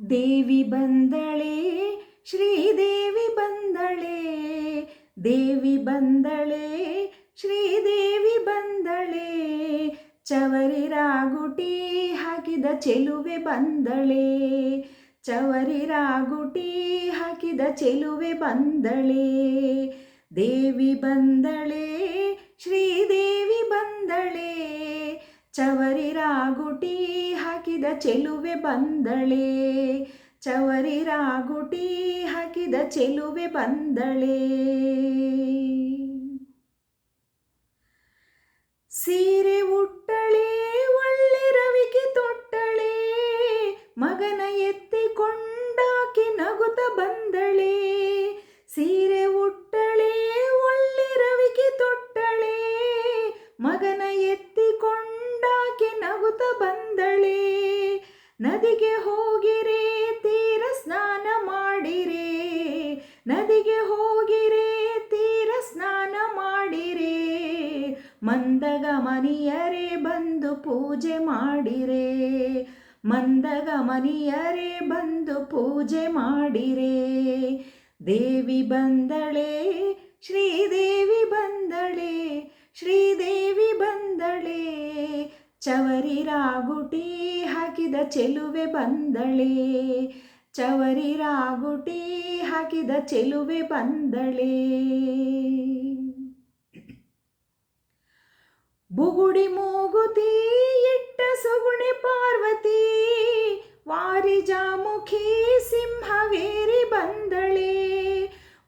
ದೇವಿ ಬಂದಳೆ, ಶ್ರೀದೇವಿ ಬಂದಳೆ, ದೇವಿ ಬಂದಳೆ, ಶ್ರೀದೇವಿ ಬಂದಳೆ, ಚವರಿ ರಾಗುಟಿ ಹಾಕಿದ ಚೆಲುವೆ ಬಂದಳೆ, ಚವರಿ ರಾಗುಟಿ ಹಾಕಿದ ಚೆಲುವೆ ಬಂದಳೆ, ದೇವಿ ಬಂದಳೆ, ಶ್ರೀದೇವಿ ಬಂದಳೆ, ಚವರಿ ರಾಗುಟಿ ಹಾಕಿದ ಚೆಲುವೆ ಬಂದಳೆ. ಚವರಿ ರಾಗುಟಿ ಹಾಕಿದ ಚೆಲುವೆ ಬಂದಳೆ. ನದಿಗೆ ಹೋಗಿರಿ, ತೀರ ಸ್ನಾನ ಮಾಡಿರೆ. ನದಿಗೆ ಹೋಗಿರಿ, ತೀರ ಸ್ನಾನ ಮಾಡಿರೆ. ಮಂದಗಮನಿಯರೇ ಬಂದು ಪೂಜೆ ಮಾಡಿರೆ. ಮಂದಗಮನಿಯರೇ ಬಂದು ಪೂಜೆ ಮಾಡಿರೆ. ದೇವಿ ಬಂದಳೆ, ಶ್ರೀದೇವಿ ಬಂದಳೆ ಶ್ರೀದೇವಿ ಬಂದಳೆ. ಚವರಿ ರಾಗುಟಿ ಹಾಕಿದ ಚೆಲುವೆ ಬಂದಳೆ. ಚವರಿ ರಾಗುಟಿ ಹಾಕಿದ ಚೆಲುವೆ ಬಂದಳೆ. ಬುಗುಡಿ ಮೂಗುತಿ, ಇಟ್ಟ ಸುಗುಣಿ ಪಾರ್ವತಿ ವಾರಿಜಾಮುಖಿ ಸಿಂಹವೇರಿ ಬಂದಳೆ.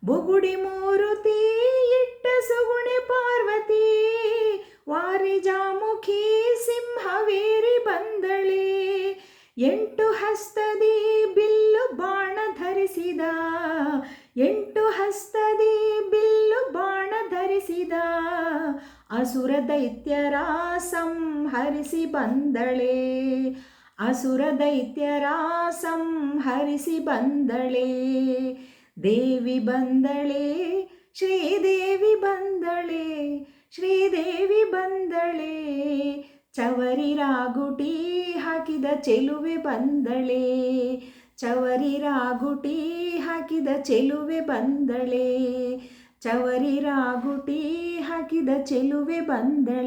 ಬುಗುಡಿ ಮೂರುತಿ, ಇಟ್ಟ ಸುಗುಣಿ ಪಾರ್ವತಿ ವಾರಿಜಾಮುಖಿ ಎಂಟು ಹಸ್ತದಿ ಬಿಲ್ಲು ಬಾಣ ಧರಿಸಿದ. ಎಂಟು ಹಸ್ತದಿ ಬಿಲ್ಲು ಬಾಣ ಧರಿಸಿದ. ಅಸುರ ದೈತ್ಯರ ಸಂಹರಿಸಿ ಬಂದಳೆ. ಅಸುರ ದೈತ್ಯರ ಸಂಹರಿಸಿ ಬಂದಳೆ. ದೇವಿ ಬಂದಳೆ, ಶ್ರೀದೇವಿ ಬಂದಳೆ ಶ್ರೀದೇವಿ ಬಂದಳೆ. ಚವರಿ ರಾಗುಟಿ ಹಾಕಿದ ಚೆಲುವೆ ಬಂದಳೆ. ಚವರಿ ರಾಗುಟಿ ಹಾಕಿದ ಚೆಲುವೆ ಬಂದಳೆ. ಚವರಿ ರಾಗುಟಿ ಹಾಕಿದ ಚೆಲುವೆ ಬಂದಳೆ.